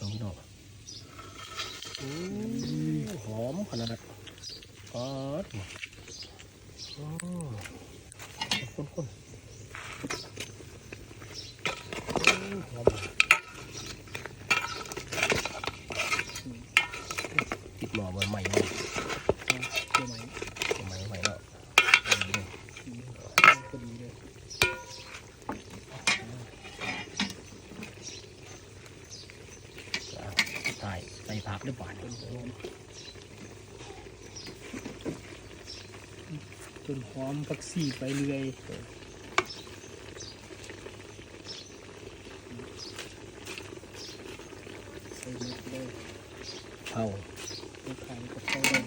ต้งพี่น้อหอมขนาดป๊ดคนคนหอมติดหม้อใบใหม่เลยใบใหม่ใบใหม่แล้วดีเลย รือเปล่าต้นหอมต้นหอมผักซี่ไปเรื่อยใส่เม็ดเลยเข้าไปขายกับข้าวเลย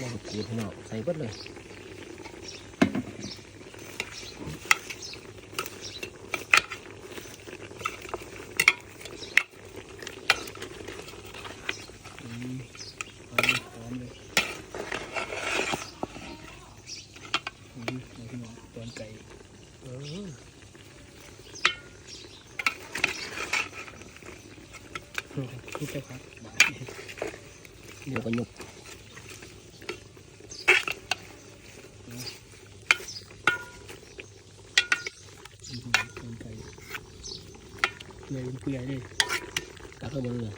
ลองกูพี่น้องใส่เบิดเลย อืมหอมหอมเลยอืมเอาพี่น้ องตอนไก่เออคือเจ้าครับบาท เดี๋ยวก็ยก อืมตอนไก่เปื่อยเป็นเปื่อยเลย ตักเข้ามาเลย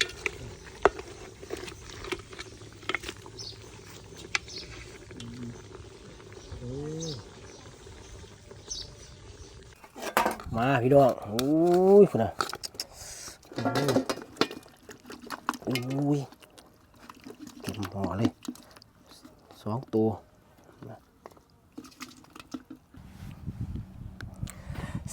โอ้ มาพี่น้องโอ้ยคุณน่ะโอ้ยโอ้ยเต็มห่อเลยสองตัว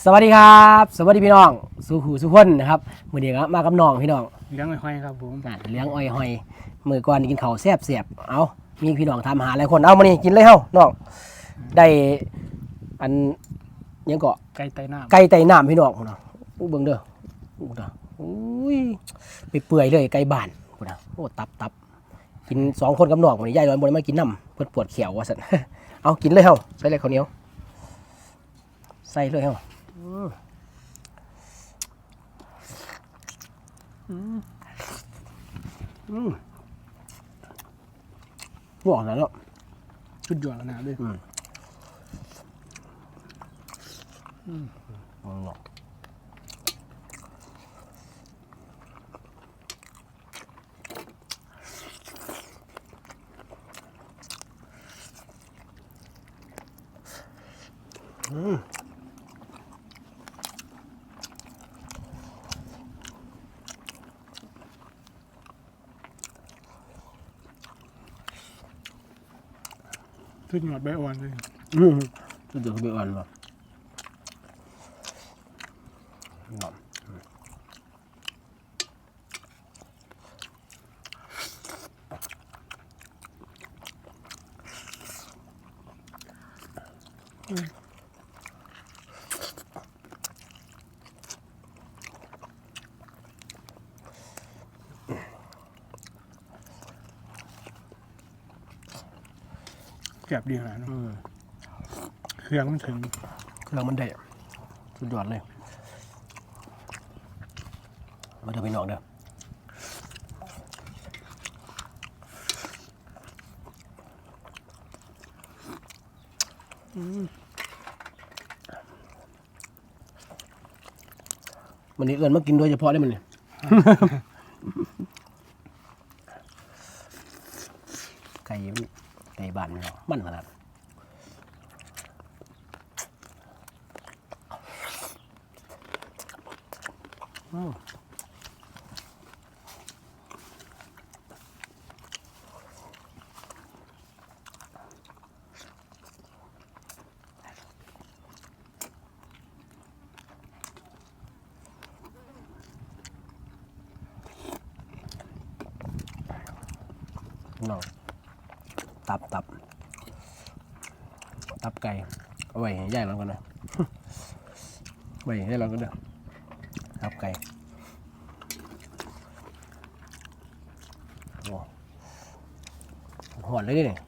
สวัสดีครับ สวัสดีพี่น้องสุขูสุขคนนะครับมือเดียวครับมากับน้องพี่น้องเลี้ยงไว้ห้อยครับผมน่ะเลี้ยงอ้อยหอยมือก่อนกินข้าวแซ่บเสียบๆเอามีพี่น้องทำหาหลายคนเอามานี่กินเลยเฮ้าน้องได้อัน ยังเกาะไก่ไตน้ำไก่ไต่น้ำพี่น้องพุ่นน่ะอู้เบิ่งเด้ออู้น่ะอุ้ยไปเปื่อยเลยไก่บ้านพุ่นน่ะโอ้ตับตับกินสองคนกับน้องวันนี้ยายร้อนบ่ได้มากินน้ำเพิ่นปวดเขียวว่าซั่นเอากินเลยเฮ้าใส่เลยข้าวเหนียวใส่เลยเฮ้าอืมอืมบอกแล้วเนาะชุดหยอดขนาดเลย ม องหรอกอืมชุดหยอดใบอ่อนเลยอืมจะเดือดไปอ่อนป่ะหอม แก็บดีขนาดนั้นอืมเครื่องมันถึง เครื่องมันได้สุดยอดเลย มาเดี๋ยวไปนอกเด้อมันนี้เอินมากินโดยเฉพาะได้มันเนี่ยไก่มันไก่บ้านมันเนาะมันขนาดอืมน้อง ตับตับ ตับไก่เอาไว้ให้ย่ายเรากันนะไว้ให้เรากันเด้อตับไก่โอ้หอนเลยดิเนี่ย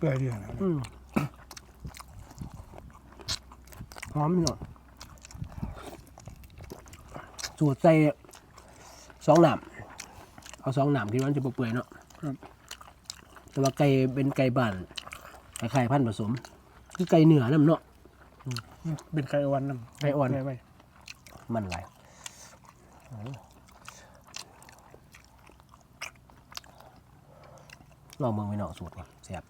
เปื่อยดีนะอืมหอมพี่น้องสูตรใส่สองหนามเอาสองหนามคิดว่ามันจะเปื่อยๆเนาะแต่ว่าไก่เป็นไก่บ้านคล้ายๆพันธุ์ผสม คือไก่เหนือน้ำเนาะเป็นไก่อ่อนน้ำไก่อ่อนไก่ไว้มันไหลายลองเมืองไปเนาะสูตรนี่แซ่บ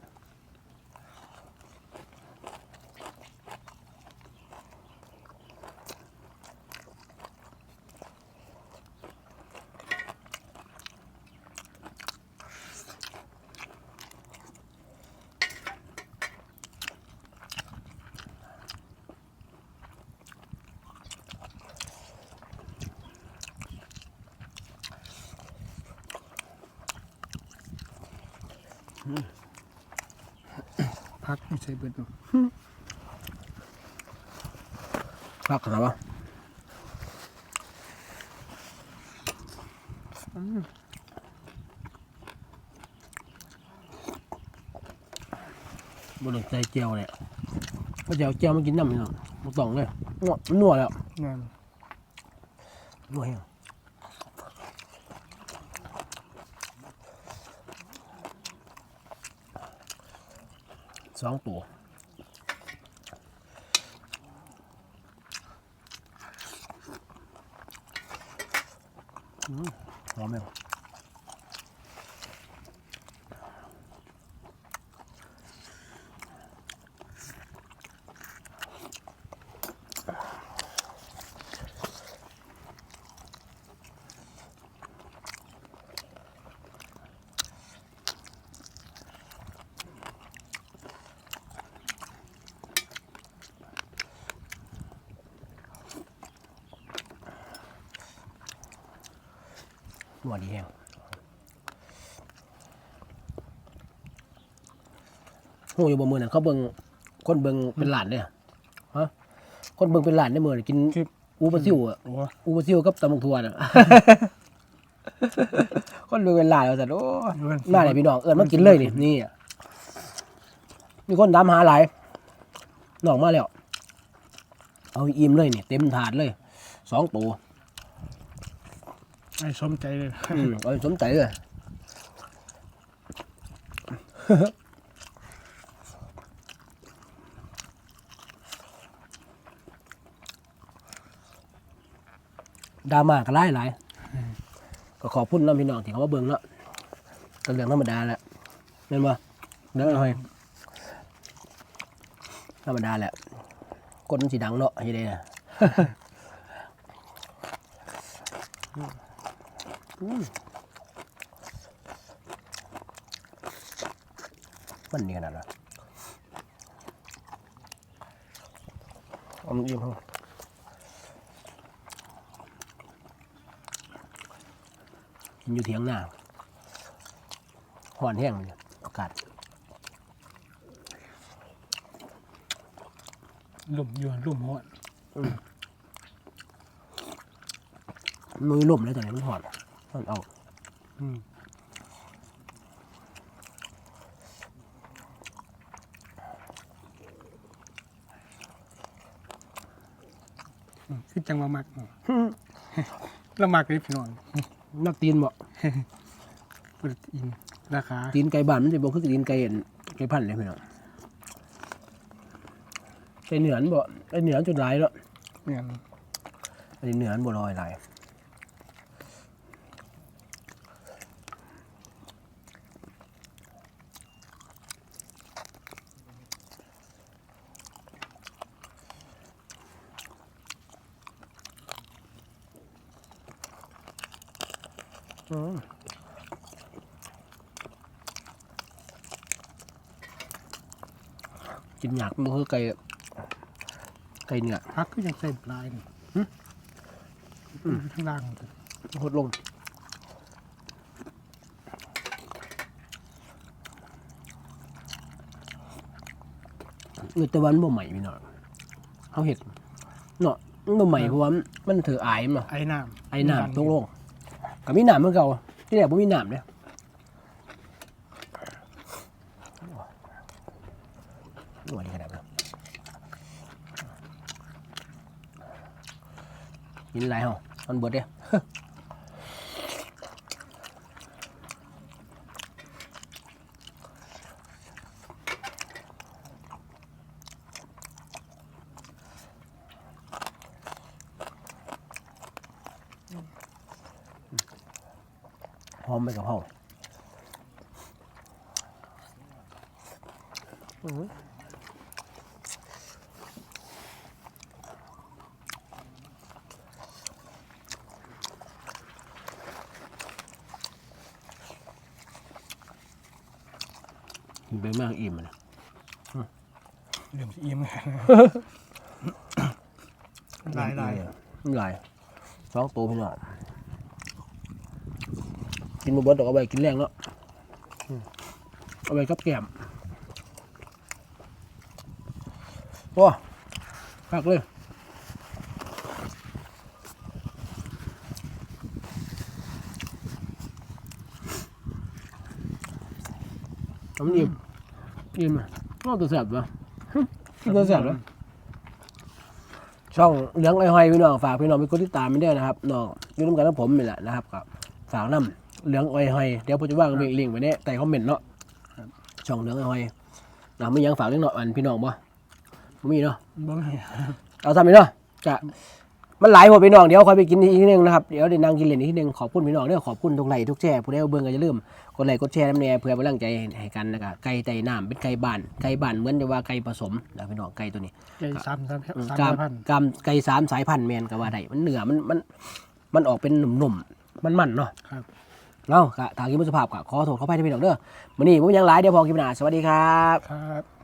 พักไม่ใช่เบิดเนาะพักขนาดวะบนหลังใจเจียวเนี่ยก็จะเอาเจียวมากินน้ำเนาะมาต้องเลยนัวนัวแล้วงานนัวแห้ง สองตัวอืมหอมไหม วะนัวดีแห้งหูอยู่บ่มือน่ะเขาเบิ่งคนเบิ่งเป็นหลานเนี่ยฮะคนเบิ่งเป็นหลานได้มือน่ะกินคลิปอูปลาซิวอะโอ้อูปลาซิวกับตำบักทัวน่ะ คนเบิ่งเป็นหลานเอาแต่โอ้หน้าไหนพี่น้องเอิ้นมากินเลยนี่นี่อะมีคนตามหาหลายน้องมาแล้ว เอาอิ่มเลยนี่เต็มถาดเลยสองตัว ไอ้สมใจเลยอืมเอาสมใจเลย ดราม่าก็ไล่หลายก็ขอบคุณน้องพี่น้องที่เขามาเบิ่งเนาะก็เรื่องธรรมดาแหละเห็นบ่เรื่องอะไรธรรมดาแหละคนมันสีดังเนาะยังไงนะ มันนี่ขนาดนั้นเอามันอิ่มเขากินอยู่เถียงหน้าห่อนแห้งเลยอากาศลุ่มอยู่ลุ่มหอนมือล่มเลยตอนนี้มันห่อน มันเอาอืมอืมคือจังมามักเนาะละมักเลยพี่น้องนักตีนบ่เปิดอินราคาตีนไก่บ้านมันจะบอกคือตีนไก่เห็นไก่พันธุ์เลยพี่น้องไก่เหนือนบ่ไก่เหนือนจุดหลายแล้วเนี่ยไก่เหนือนบ่ลอยหลาย กินหยากมันคือไก่ไก่เนื้อพักก็ยังใส่ปลายนี่อืมข้างล่างหดลงเออแต่วามันบ่ใหม่พี่น้องเขาเห็ดเนาะมันบ่ใหม่เพราะว่ามันมันถืออายมันเนาะไอ้น้ำไอ้น้ำตรงลง กับมีหนามเมื่อเก่าที่แรกผมมีหนามเนี่ยหวานขนาดนั้นกินไรเหรอมันบดเด้ หอมไปกับห้อง กินไปมากอิ่มอะนะเรื่องอิ่มหลายหลายน้ำลายสองตัวพี่น้องกินมาเบิดดอกเอาไปกินแรงเนาะอืมเอาไปกับแกล้ม โอ้พักเลยน้ำอิ่มอิ่มอะน้องตัวแสบปะตัวแสบปะช่องเลี้ยงไอ้หอยพี่น้องฝากพี่น้องไปกดติดตามไม่ได้นะครับน้องอยู่ร่วมกันกับผมนี่แหละนะครับกับฝากน้ำเลี้ยงไอ้หอยเดี๋ยวผมจะว่างลิงก์ไว้ในใต้คอมเมนต์เนาะช่องเลี้ยงไอ้หอยนะไม่ยังฝากเรื่องเนาะอันพี่น้องบ่ บ่มีเนาะบ่มีเอาทำไปเนาะจะมันหลายหัวพี่น้องเดี๋ยวคอยไปกินอีกทีหนึงนะครับเดี๋ยวเดี๋ยวนั่งกินเหรียญอีกทีหนึงขอบคุณพี่น้องเด้อขอบคุณทุกไลค์ทุกแชร์ผู้ใดเอาเบิ่งก็อย่าลืมกดไลค์กดแชร์น้ำแน่เพื่อเป็นกำลังใจให้กันนะครับไก่ไต่น้ำเป็นไก่บ้านไก่บ้านเหมือนจะว่าไก่ผสมนะพี่น้องไก่ตัวนี้ไก่สามสามอืมสามกามพันกามไก่สามสายพันธุ์แมนก็ว่าได้มันเนื้อมันมันมันออกเป็นหนุ่มๆมันมันๆเนาะครับเนาะกะทางกินมุสภาพกะขอโทษขออภัยที่พี่น้องเด้อมื้อนี้ผมยังหลายเดี๋ยวพอกินหน้าสวัสดีครับครับ